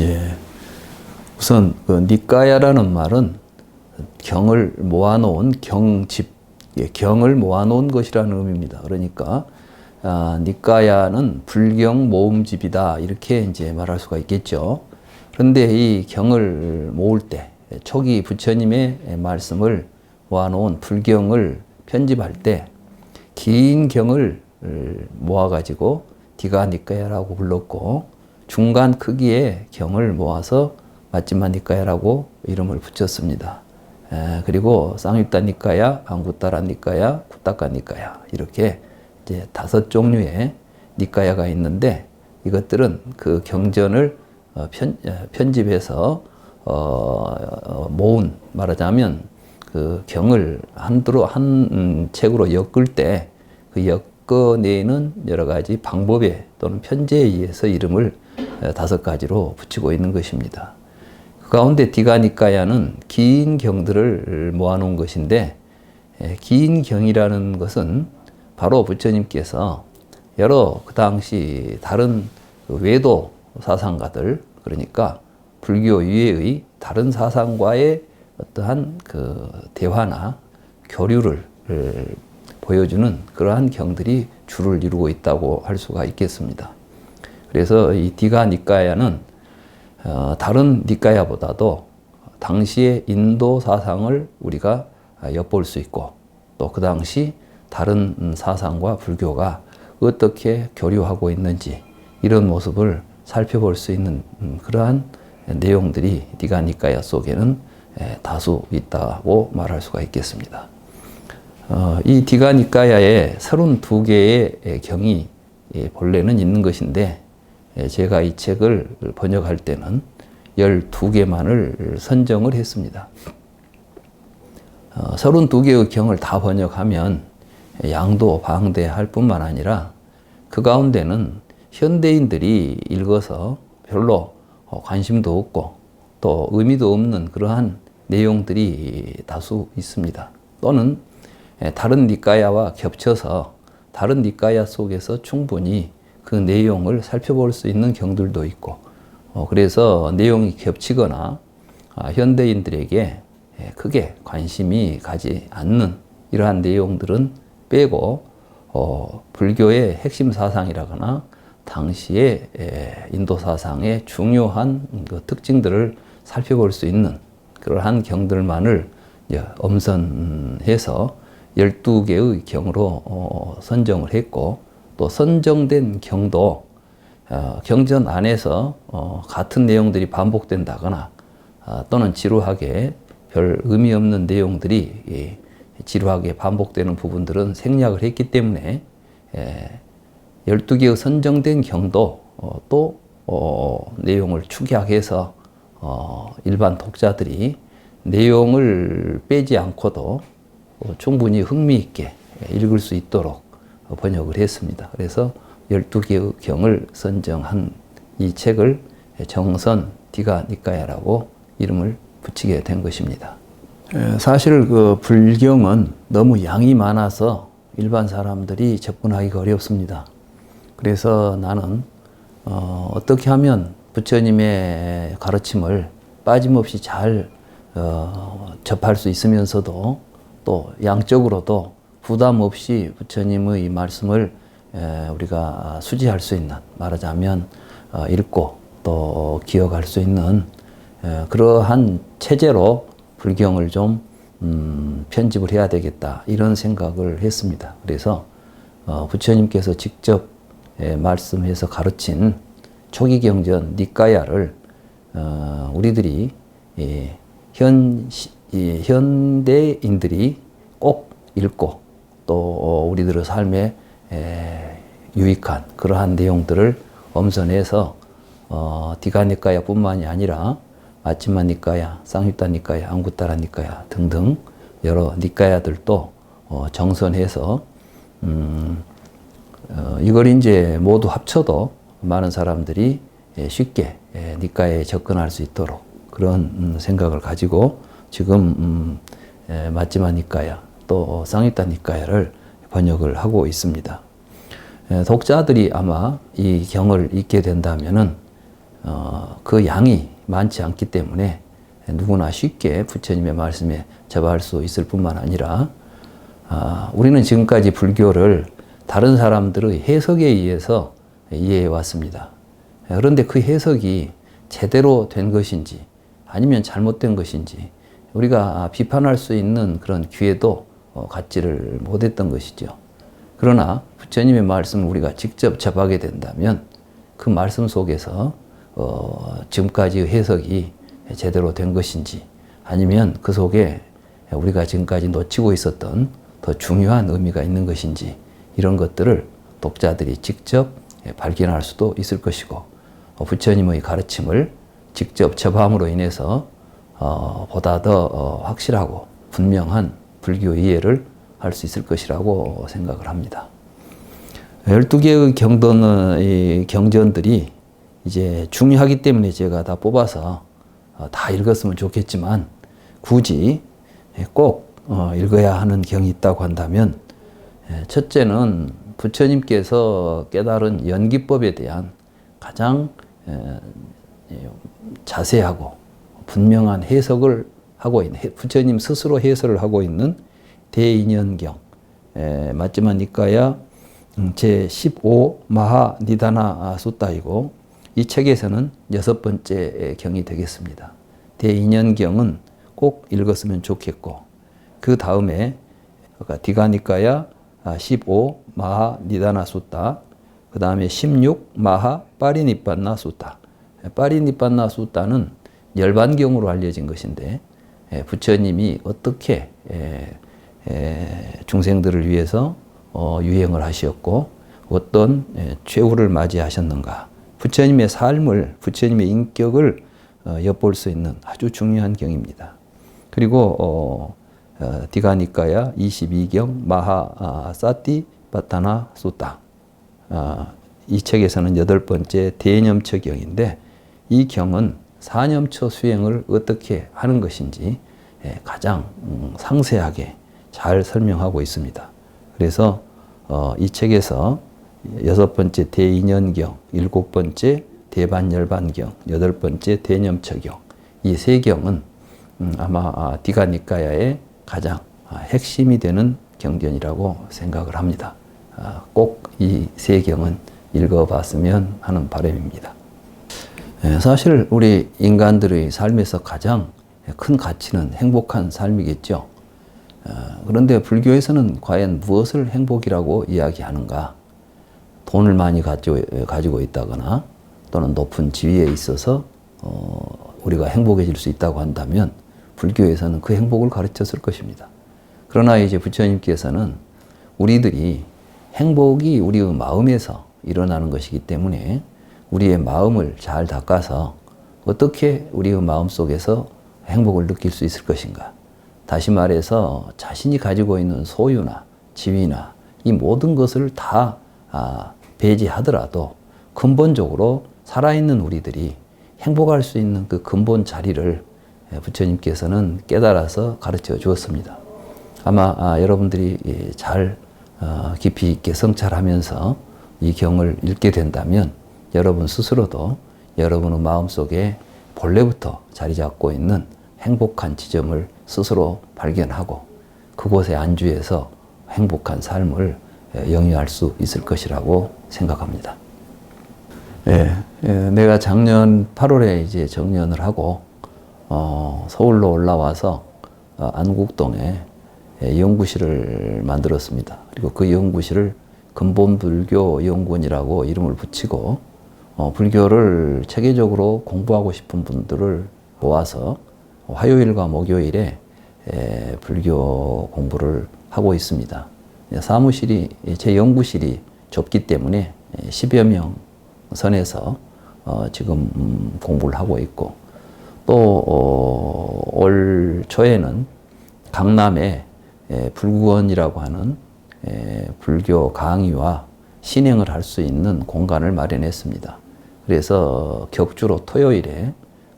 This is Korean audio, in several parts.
예. 우선 그 니까야라는 말은 경을 모아놓은 경집, 예, 경을 모아놓은 것이라는 의미입니다. 그러니까 아, 니까야는 불경 모음집이다 이렇게 이제 말할 수가 있겠죠. 그런데 이 경을 모을 때 초기 부처님의 말씀을 모아놓은 불경을 편집할 때 긴 경을 모아가지고 디가 니까야라고 불렀고 중간 크기의 경을 모아서 마찌마니까야라고 이름을 붙였습니다. 에, 그리고 쌍육다 니까야, 안구따라 니까야, 구따까 니까야 이렇게 이제 다섯 종류의 니까야가 있는데 이것들은 그 경전을 어, 편, 어, 편집해서 어, 어, 모은 말하자면 그 경을 한두로 한 음, 책으로 엮을 때 그 엮어내는 여러 가지 방법에 또는 편제에 의해서 이름을 어, 다섯 가지로 붙이고 있는 것입니다. 그 가운데 디가니까야는 긴 경들을 모아놓은 것인데 에, 긴 경이라는 것은 바로 부처님께서 여러 그 당시 다른 그 외도 사상가들 그러니까 불교 이외의 다른 사상과의 어떠한 그 대화나 교류를 보여주는 그러한 경들이 주를 이루고 있다고 할 수가 있겠습니다. 그래서 이 디가 니까야는 어, 다른 니까야보다도 당시의 인도 사상을 우리가 엿볼 수 있고 또 그 당시 다른 사상과 불교가 어떻게 교류하고 있는지 이런 모습을 살펴볼 수 있는 음, 그러한 내용들이 디가니까야 속에는 다수 있다고 말할 수가 있겠습니다. 어, 이 디가 니까야에 32개의 경이 본래는 있는 것인데 제가 이 책을 번역할 때는 12개만을 선정을 했습니다. 어, 32개의 경을 다 번역하면 양도 방대할 뿐만 아니라 그 가운데는 현대인들이 읽어서 별로 관심도 없고 또 의미도 없는 그러한 내용들이 다수 있습니다. 또는 다른 니까야와 겹쳐서 다른 니까야 속에서 충분히 그 내용을 살펴볼 수 있는 경들도 있고 어, 그래서 내용이 겹치거나 아, 현대인들에게 크게 관심이 가지 않는 이러한 내용들은 빼고 어, 불교의 핵심 사상이라거나 당시의 인도 사상의 중요한 그 특징들을 살펴볼 수 있는 그러한 경들만을 엄선해서 12개의 경으로 어, 선정을 했고 또 선정된 경도 어, 경전 안에서 어, 같은 내용들이 반복된다거나 또는 지루하게 별 의미 없는 내용들이 예, 지루하게 반복되는 부분들은 생략을 했기 때문에 12개의 선정된 경도 또 내용을 축약해서 일반 독자들이 내용을 빼지 않고도 충분히 흥미있게 읽을 수 있도록 번역을 했습니다. 그래서 12개의 경을 선정한 이 책을 정선 디가 니까야라고 이름을 붙이게 된 것입니다. 사실 그 불경은 너무 양이 많아서 일반 사람들이 접근하기가 어렵습니다. 그래서 나는 어, 어떻게 하면 부처님의 가르침을 빠짐없이 잘 어, 접할 수 있으면서도 또 양적으로도 부담 없이 부처님의 말씀을 에, 우리가 수지할 수 있는 말하자면 어, 읽고 또 기억할 수 있는 에, 그러한 체제로 불경을 좀 음, 편집을 해야 되겠다 이런 생각을 했습니다. 그래서 어, 부처님께서 직접 에, 말씀해서 가르친 초기 경전 니까야를 어, 우리들이 예, 현이 현대인들이 꼭 읽고 또 우리들의 삶에 에, 유익한 그러한 내용들을 엄선해서 어, 디가니까야뿐만이 아니라 마치마 니까야, 쌍유타 니까야, 안구따라 니까야 등등 여러 니까야들도 어, 정선해서 음, 어, 이걸 이제 모두 합쳐도 많은 사람들이 쉽게 니까에 접근할 수 있도록 그런 음, 생각을 가지고 지금 음, 마지마 니까야 또 쌍이타 니까야를 번역을 하고 있습니다. 독자들이 아마 이 경을 읽게 된다면은 어, 그 양이 많지 않기 때문에 누구나 쉽게 부처님의 말씀에 접할 수 있을 뿐만 아니라 아, 우리는 지금까지 불교를 다른 사람들의 해석에 의해서 이해해 왔습니다. 그런데 그 해석이 제대로 된 것인지 아니면 잘못된 것인지 우리가 비판할 수 있는 그런 기회도 어, 갖지를 못했던 것이죠. 그러나 부처님의 말씀을 우리가 직접 접하게 된다면 그 말씀 속에서 어, 지금까지의 해석이 제대로 된 것인지 아니면 그 속에 우리가 지금까지 놓치고 있었던 더 중요한 의미가 있는 것인지 이런 것들을 독자들이 직접 발견할 수도 있을 것이고 어, 부처님의 가르침을 직접 접함으로 인해서 어, 보다 더 어, 확실하고 분명한 불교 이해를 할 수 있을 것이라고 생각을 합니다. 12개의 경도는, 이 경전들이 이제 중요하기 때문에 제가 다 뽑아서 어, 다 읽었으면 좋겠지만 굳이 꼭 어, 읽어야 하는 경이 있다고 한다면 예, 첫째는 부처님께서 깨달은 연기법에 대한 가장 예, 자세하고 분명한 해석을 하고 있는 부처님 스스로 해설을 하고 있는 대인연경 맞지만 니까야 음, 제15 마하 니다나 수따이고 이 책에서는 여섯 번째 경이 되겠습니다. 대인연경은 꼭 읽었으면 좋겠고 그 다음에 디가니까야 15 마하 니다나 수따 그 다음에 16 마하 파리니빤나 수따 파리니빤나 수따는 열반경으로 알려진 것인데 부처님이 어떻게 중생들을 위해서 어, 유행을 하셨고 어떤 최후를 맞이하셨는가 부처님의 삶을 부처님의 인격을 어, 엿볼 수 있는 아주 중요한 경입니다. 그리고 어, 어, 디가니까야 22경 마하 아, 사티 바타나 수타 아, 이 책에서는 여덟 번째 대념처 경인데 이 경은 사념처 수행을 어떻게 하는 것인지 예, 가장 음, 상세하게 잘 설명하고 있습니다. 그래서 어, 이 책에서 여섯 번째 대인연경, 일곱 번째 대반열반경, 여덟 번째 대념처경 이 세 경은 음, 아마 아, 디가니까야의 가장 아, 핵심이 되는 경전이라고 생각을 합니다. 아, 꼭이 세 경은 읽어봤으면 하는 바람입니다. 예, 사실 우리 인간들의 삶에서 가장 큰 가치는 행복한 삶이겠죠. 어, 그런데 불교에서는 과연 무엇을 행복이라고 이야기하는가? 돈을 많이 가지고 있다거나 또는 높은 지위에 있어서 어, 우리가 행복해질 수 있다고 한다면 불교에서는 그 행복을 가르쳤을 것입니다. 그러나 이제 부처님께서는 우리들이 행복이 우리의 마음에서 일어나는 것이기 때문에 우리의 마음을 잘 닦아서 어떻게 우리의 마음 속에서 행복을 느낄 수 있을 것인가. 다시 말해서 자신이 가지고 있는 소유나 지위나 이 모든 것을 다 아, 배제하더라도 근본적으로 살아있는 우리들이 행복할 수 있는 그 근본 자리를 부처님께서는 깨달아서 가르쳐 주었습니다. 아마 아, 여러분들이 잘 어, 깊이 있게 성찰하면서 이 경을 읽게 된다면 여러분 스스로도 여러분의 마음속에 본래부터 자리 잡고 있는 행복한 지점을 스스로 발견하고 그곳에 안주해서 행복한 삶을 영위할 수 있을 것이라고 생각합니다. 예, 예, 내가 작년 8월에 이제 정년을 하고 어, 서울로 올라와서 어, 안국동에 예, 연구실을 만들었습니다. 그리고 그 연구실을 근본불교 연구원이라고 이름을 붙이고 어, 불교를 체계적으로 공부하고 싶은 분들을 모아서 화요일과 목요일에 에, 불교 공부를 하고 있습니다. 사무실이 제 연구실이 좁기 때문에 10여 명 선에서 어, 지금 음, 공부를 하고 있고 또올 어, 초에는 강남에 에, 불구원이라고 하는 에, 불교 강의와 신행을 할 수 있는 공간을 마련했습니다. 그래서 격주로 토요일에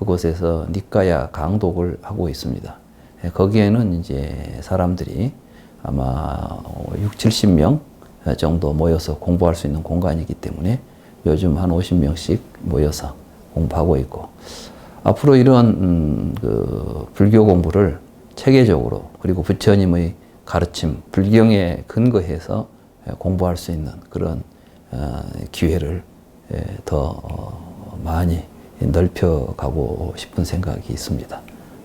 그곳에서 니까야 강독을 하고 있습니다. 예, 거기에는 이제 사람들이 아마 6, 70명 정도 모여서 공부할 수 있는 공간이기 때문에 요즘 한 50명씩 모여서 공부하고 있고 앞으로 이런 음, 그 불교 공부를 체계적으로 그리고 부처님의 가르침 불경에 근거해서 공부할 수 있는 그런 어, 기회를 예, 더 어, 많이 넓혀가고 싶은 생각이 있습니다.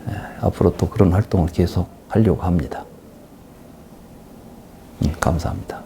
예, 앞으로 또 그런 활동을 계속 하려고 합니다. 음, 감사합니다.